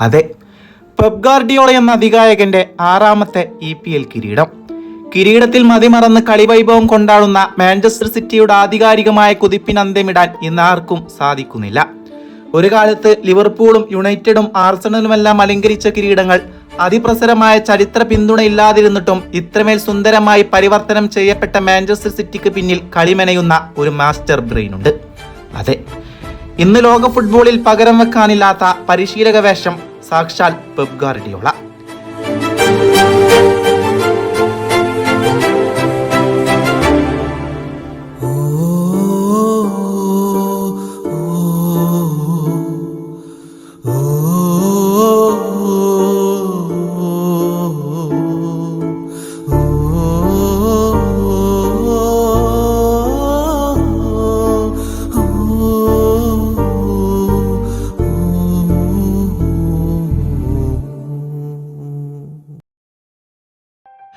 അതെ. Pep Guardiola എന്ന അധികായകന്റെ ആറാമത്തെ ഇ പി എൽ കിരീടം. കിരീടത്തിൽ മതിമറന്ന് കളിവൈഭവം കൊണ്ടാടുന്ന മാഞ്ചസ്റ്റർ സിറ്റിയുടെ ആധികാരികമായ കുതിപ്പിന് അന്ത്യമിടാൻ ഇന്ന് ആർക്കും സാധിക്കുന്നില്ല. ഒരു കാലത്ത് ലിവർപൂളും യുണൈറ്റഡും ആർസണലുമെല്ലാം അലങ്കരിച്ച കിരീടങ്ങൾ അതിപ്രസരമായ ചരിത്ര പിന്തുണ ഇല്ലാതിരുന്നിട്ടും ഇത്രമേൽ സുന്ദരമായി പരിവർത്തനം ചെയ്യപ്പെട്ട മാഞ്ചസ്റ്റർ സിറ്റിക്ക് പിന്നിൽ കളിമെനയുന്ന ഒരു മാസ്റ്റർ ബ്രെയിൻ ഉണ്ട്. അതെ. ഇന്ന് ലോക ഫുട്ബോളിൽ പകരം വെക്കാനില്ലാത്ത പരിശീലക വേഷം സാക്ഷാൽ പെപ്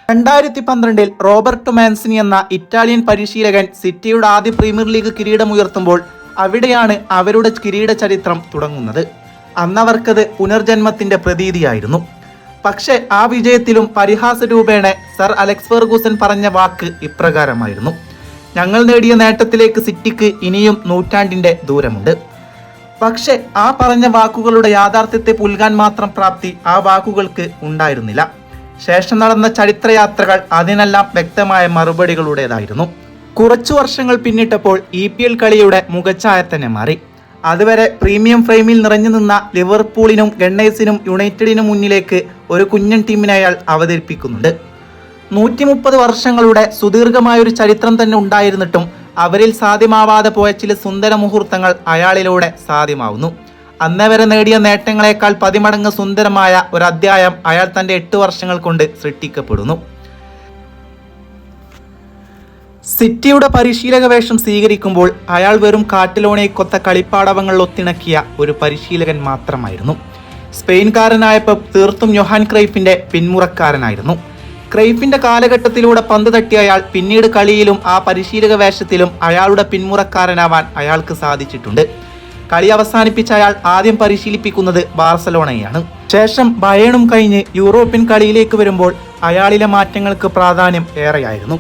രണ്ടായിരത്തി പന്ത്രണ്ടിൽ റോബർട്ട് മാൻസിനി എന്ന ഇറ്റാലിയൻ പരിശീലകൻ സിറ്റിയുടെ ആദ്യ പ്രീമിയർ ലീഗ് കിരീടമുയർത്തുമ്പോൾ അവിടെയാണ് അവരുടെ കിരീട ചരിത്രം തുടങ്ങുന്നത്. അന്നവർക്കത് പുനർജന്മത്തിന്റെ പ്രതീതിയായിരുന്നു. പക്ഷെ ആ വിജയത്തിലും പരിഹാസ രൂപേണ സർ അലക്സ് ഫെർഗൂസൻ പറഞ്ഞ വാക്ക് ഇപ്രകാരമായിരുന്നു. ഞങ്ങൾ നേടിയ നേട്ടത്തിലേക്ക് സിറ്റിക്ക് ഇനിയും നൂറ്റാണ്ടിന്റെ ദൂരമുണ്ട്. പക്ഷെ ആ പറഞ്ഞ വാക്കുകളുടെ യാഥാർത്ഥ്യത്തെ പുൽകാൻ മാത്രം പ്രാപ്തി ആ വാക്കുകൾക്ക് ഉണ്ടായിരുന്നില്ല. ശേഷം നടന്ന ചരിത്രയാത്രകൾ അതിനെല്ലാം വ്യക്തമായ മറുപടികളുടേതായിരുന്നു. കുറച്ചു വർഷങ്ങൾ പിന്നിട്ടപ്പോൾ ഇ പി എൽ കളിയുടെ മുഖച്ഛായ തന്നെ മാറി. അതുവരെ പ്രീമിയം ഫ്രെയിമിൽ നിറഞ്ഞു നിന്ന ലിവർപൂളിനും ഗണ്ണേഴ്സിനും യുണൈറ്റഡിനും മുന്നിലേക്ക് ഒരു കുഞ്ഞൻ ടീമിനെ അയാൾ അവതരിപ്പിക്കുന്നുണ്ട്. നൂറ്റി മുപ്പത് വർഷങ്ങളുടെ സുദീർഘമായൊരു ചരിത്രം തന്നെ ഉണ്ടായിരുന്നിട്ടും അവരിൽ സാധ്യമാവാതെ പോയ ചില സുന്ദര മുഹൂർത്തങ്ങൾ അയാളിലൂടെ സാധ്യമാവുന്നു. അന്നേ വരെ നേടിയ നേട്ടങ്ങളെക്കാൾ പതിമടങ്ങ് സുന്ദരമായ ഒരു അധ്യായം അയാൾ തന്റെ എട്ട് വർഷങ്ങൾ കൊണ്ട് സൃഷ്ടിക്കപ്പെടുന്നു. സിറ്റിയുടെ പരിശീലക വേഷം സ്വീകരിക്കുമ്പോൾ അയാൾ വെറും കാട്ടിലോണെ കൊത്ത കളിപ്പാടവങ്ങൾ ഒത്തിണക്കിയ ഒരു പരിശീലകൻ മാത്രമായിരുന്നു. സ്പെയിൻകാരനായ പെപ്പ് തീർത്തും യൊഹാൻ ക്രൈഫിന്റെ പിന്മുറക്കാരനായിരുന്നു. ക്രൈഫിന്റെ കാലഘട്ടത്തിലൂടെ പന്ത് തട്ടിയ അയാൾ പിന്നീട് കളിയിലും ആ പരിശീലക വേഷത്തിലും അയാളുടെ പിന്മുറക്കാരനാവാൻ അയാൾക്ക് സാധിച്ചിട്ടുണ്ട്. കളി അവസാനിപ്പിച്ച അയാൾ ആദ്യം പരിശീലിപ്പിക്കുന്നത് ബാർസലോണയാണ് ശേഷം ബയേണും കഴിഞ്ഞ് യൂറോപ്യൻ കളിയിലേക്ക് വരുമ്പോൾ അയാളിലെ മാറ്റങ്ങൾക്ക് പ്രാധാന്യം ഏറെയായിരുന്നു.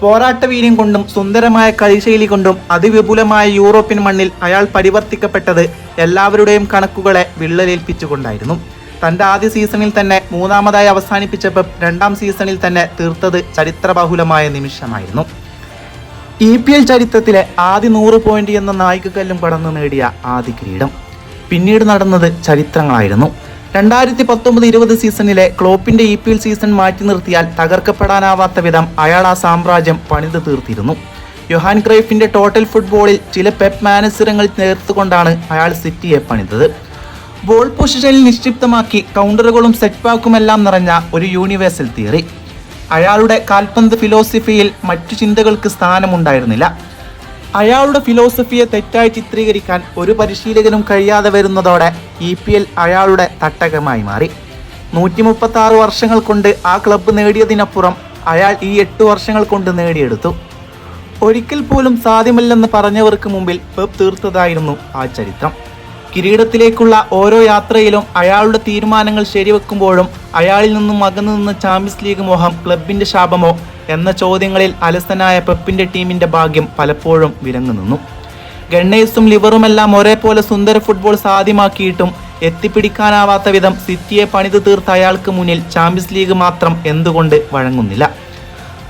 പോരാട്ട വീര്യം കൊണ്ടും സുന്ദരമായ കളിശൈലി കൊണ്ടും അതിവിപുലമായ യൂറോപ്യൻ മണ്ണിൽ അയാൾ പരിവർത്തിക്കപ്പെട്ടത് എല്ലാവരുടെയും കണക്കുകളെ വിള്ളലേൽപ്പിച്ചുകൊണ്ടായിരുന്നു. തന്റെ ആദ്യ സീസണിൽ തന്നെ മൂന്നാമതായി അവസാനിപ്പിച്ച പെപ്പ് രണ്ടാം സീസണിൽ തന്നെ തീർത്തത് ചരിത്രബാഹുലമായ നിമിഷമായിരുന്നു. ഇ പി എൽ ചരിത്രത്തിലെ ആദ്യ നൂറ് പോയിന്റ് എന്ന നായികക്കല്ലും കടന്നു നേടിയ ആദ്യ കിരീടം. പിന്നീട് നടന്നത് ചരിത്രങ്ങളായിരുന്നു. രണ്ടായിരത്തി പത്തൊമ്പത് ഇരുപത് സീസണിലെ ക്ലോപ്പിന്റെ ഇ പി എൽ സീസൺ മാറ്റി നിർത്തിയാൽ തകർക്കപ്പെടാനാവാത്ത വിധം അയാൾ ആ സാമ്രാജ്യം പണിതു തീർത്തിരുന്നു. യൊഹാൻ ക്രൈഫിന്റെ ടോട്ടൽ ഫുട്ബോളിൽ ചില പെപ്പ് മാനസരങ്ങൾ നേർത്തുകൊണ്ടാണ് അയാൾ സിറ്റിയെ പണിതത്. ബോൾ പൊസിഷനിൽ നിക്ഷിപ്തമാക്കി കൗണ്ടറുകളും സെറ്റ് ബാക്കുമെല്ലാം നിറഞ്ഞ ഒരു യൂണിവേഴ്സൽ തിയറി. അയാളുടെ കാൽപന്ത് ഫിലോസഫിയിൽ മറ്റു ചിന്തകൾക്ക് സ്ഥാനമുണ്ടായിരുന്നില്ല. അയാളുടെ ഫിലോസഫിയെ തെറ്റായി ചിത്രീകരിക്കാൻ ഒരു പരിശീലകനും കഴിയാതെ വരുന്നതോടെ ഇ പി എൽ അയാളുടെ തട്ടകമായി മാറി. നൂറ്റി മുപ്പത്തി ആറ് വർഷങ്ങൾ കൊണ്ട് ആ ക്ലബ്ബ് നേടിയതിനപ്പുറം അയാൾ ഈ എട്ട് വർഷങ്ങൾ കൊണ്ട് നേടിയെടുത്തു. ഒരിക്കൽ പോലും സാധ്യമല്ലെന്ന് പറഞ്ഞവർക്ക് മുമ്പിൽ പെബ് തീർത്തതായിരുന്നു ആ ചരിത്രം. കിരീടത്തിലേക്കുള്ള ഓരോ യാത്രയിലും അയാളുടെ തീരുമാനങ്ങൾ ശരിവെക്കുമ്പോഴും അയാളിൽ നിന്നും അകന്നു നിന്ന ചാമ്പ്യൻസ് ലീഗ് മോഹം ക്ലബിന്റെ ശാപമോ എന്ന ചോദ്യങ്ങളിൽ അലസനായ പെപ്പിന്റെ ടീമിന്റെ ഭാഗ്യം പലപ്പോഴും വിലങ്ങു നിന്നു. ഗണ്ണേഴ്സും ലിവറുമെല്ലാം ഒരേപോലെ സുന്ദര ഫുട്ബോൾ സാധ്യമാക്കിയിട്ടും എത്തിപ്പിടിക്കാനാവാത്ത വിധം സിറ്റിയെ പണിത് തീർത്ത അയാൾക്ക് മുന്നിൽ ചാമ്പ്യൻസ് ലീഗ് മാത്രം എന്തുകൊണ്ട് വഴങ്ങുന്നില്ല.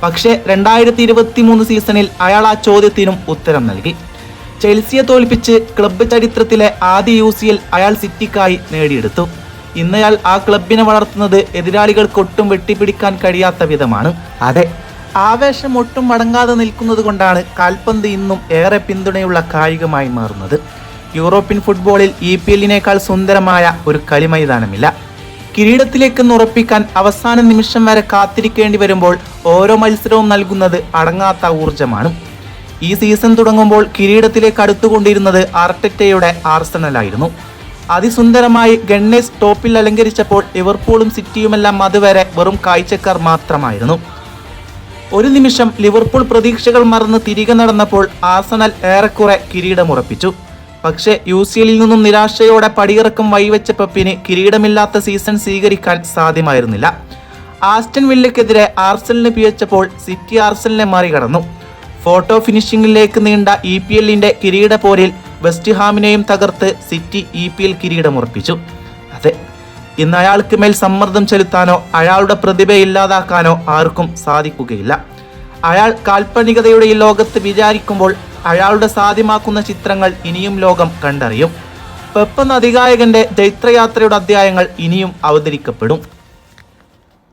പക്ഷേ രണ്ടായിരത്തി ഇരുപത്തി മൂന്ന് സീസണിൽ അയാൾ ആ ചോദ്യത്തിനും ഉത്തരം നൽകി. ചെൽസിയെ തോൽപ്പിച്ച് ക്ലബ്ബ് ചരിത്രത്തിലെ ആദ്യ യു സി എൽ അയാൾ സിറ്റിക്കായി നേടിയെടുത്തു. ഇന്നയാൾ ആ ക്ലബിനെ വളർത്തുന്നത് എതിരാളികൾക്ക് ഒട്ടും വെട്ടിപ്പിടിക്കാൻ കഴിയാത്ത വിധമാണ്. അതെ ആവേശം ഒട്ടും മടങ്ങാതെ നിൽക്കുന്നത് കൊണ്ടാണ് കാൽപന്ത് ഇന്നും ഏറെ പിന്തുണയുള്ള കായികമായി മാറുന്നത്. യൂറോപ്യൻ ഫുട്ബോളിൽ ഇ പി എല്ലിനേക്കാൾ സുന്ദരമായ ഒരു കളിമൈതാനമില്ല. കിരീടത്തിലേക്ക് ഉറപ്പിക്കാൻ അവസാന നിമിഷം വരെ കാത്തിരിക്കേണ്ടി വരുമ്പോൾ ഓരോ മത്സരവും നൽകുന്നത് അടങ്ങാത്ത ഊർജമാണ് ഈ സീസൺ തുടങ്ങുമ്പോൾ കിരീടത്തിലേക്ക് അടുത്തുകൊണ്ടിരുന്നത് ആർട്ടെറ്റയുടെ ആർസണലായിരുന്നു. അതിസുന്ദരമായി ഗണ്ണേഴ്സ് ടോപ്പിൽ അലങ്കരിച്ചപ്പോൾ ലിവർപൂളും സിറ്റിയുമെല്ലാം അതുവരെ വെറും കാഴ്ചക്കാർ മാത്രമായിരുന്നു. ഒരു നിമിഷം ലിവർപൂൾ പ്രതീക്ഷകൾ മറന്ന് തിരികെ നടന്നപ്പോൾ ആസണൽ ഏറെക്കുറെ കിരീടമുറപ്പിച്ചു. പക്ഷേ യു സി എല്ലിൽ നിന്നും നിരാശയോടെ പടിയിറക്കം വൈവച്ച പപ്പിന് കിരീടമില്ലാത്ത സീസൺ സ്വീകരിക്കാൻ സാധ്യമായിരുന്നില്ല. ആസ്റ്റൻ വില്ലയ്ക്കെതിരെ ആർസലിന് പിയച്ചപ്പോൾ സിറ്റി ആർസലിനെ മറികടന്നു. ഫോട്ടോ ഫിനിഷിംഗിലേക്ക് നീണ്ട ഇ പി എല്ലിന്റെ കിരീട പോരിൽ വെസ്റ്റ് ഹാമിനെയും തകർത്ത് സിറ്റി ഇ പി എൽ കിരീടമുറപ്പിച്ചു. അതെ ഇന്ന് അയാൾക്ക് മേൽ സമ്മർദ്ദം ചെലുത്താനോ അയാളുടെ പ്രതിഭ ഇല്ലാതാക്കാനോ ആർക്കും സാധിക്കുകയില്ല. അയാൾ കാൽപ്പനികതയുടെ ഈ ലോകത്ത് വിചാരിക്കുമ്പോൾ അയാളുടെ സാധ്യമാക്കുന്ന ചിത്രങ്ങൾ ഇനിയും ലോകം കണ്ടറിയും. പെപ്പെന്ന അധികായകന്റെ ജൈത്രയാത്രയുടെ അധ്യായങ്ങൾ ഇനിയും അവതരിക്കപ്പെടും.